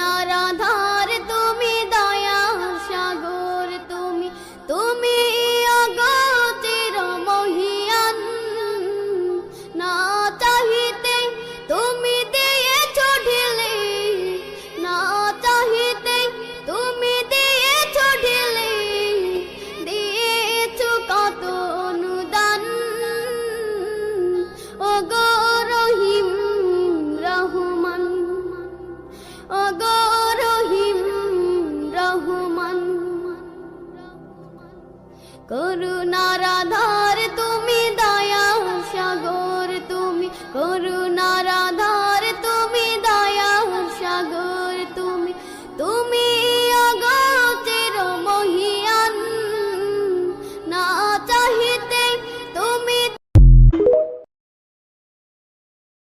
না রাধা অগরহিম রহমান। করুণার আধার তুমি দয়া সাগর, তুমি করুণার আধার তুমি দয়া সাগর, তুমি তুমি